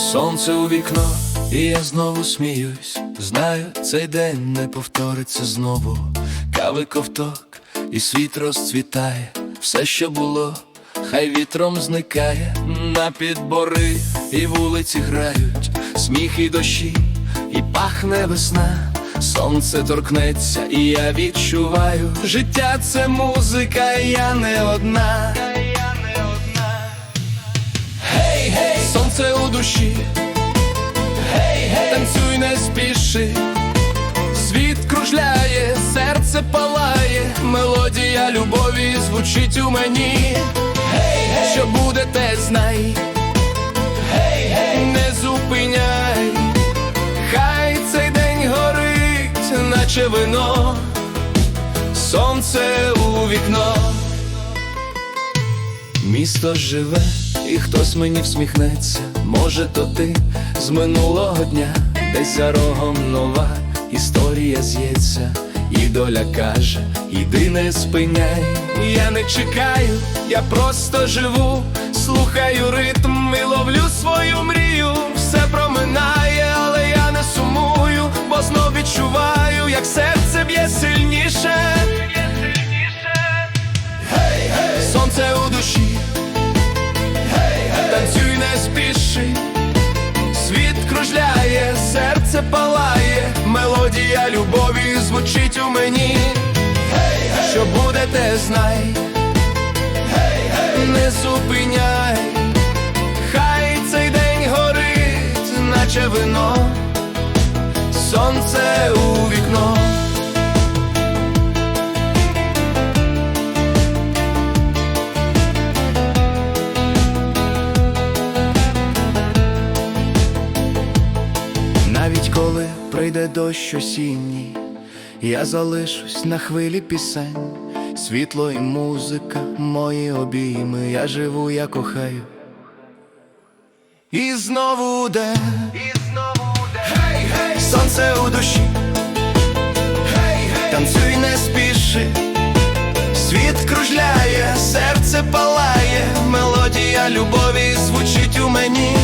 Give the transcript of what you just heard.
Сонце у вікно, і я знову сміюсь. Знаю, цей день не повториться знову. Кави ковток, і світ розцвітає. Все, що було, хай вітром зникає. На підбори і вулиці грають, сміх і дощі, і пахне весна. Сонце торкнеться, і я відчуваю. Життя це музика, я не одна. Душі, гей, гей, танцюй, не спіши, світ кружляє, серце палає, мелодія любові звучить у мені. Гей, гей, що буде, те знай, гей, гей, не зупиняй, хай цей день горить, наче вино, сонце у вікно. Місто живе, і хтось мені всміхнеться. Може, то ти з минулого дня, десь за рогом нова історія з'ється, і доля каже: іди не спиняй. Я не чекаю, я просто живу, слухаю ритм і ловлю свою мрію. Все проминає, але я не сумую, бо знов відчуваю, як серце б'є сильніше. Спіши, світ кружляє, серце палає, мелодія любові звучить у мені. Гей, гей, що буде, те знай, гей, гей, не зупиняй, хай цей день горить, наче вино, сонце у вікно. Коли прийде дощ осінній, я залишусь на хвилі пісень, світло і музика, мої обійми, я живу, я кохаю. І знову де, і знову де, гей, гей, сонце у душі, гей, гей, танцюй, не спіши, світ кружляє, серце палає, мелодія любові звучить у мені.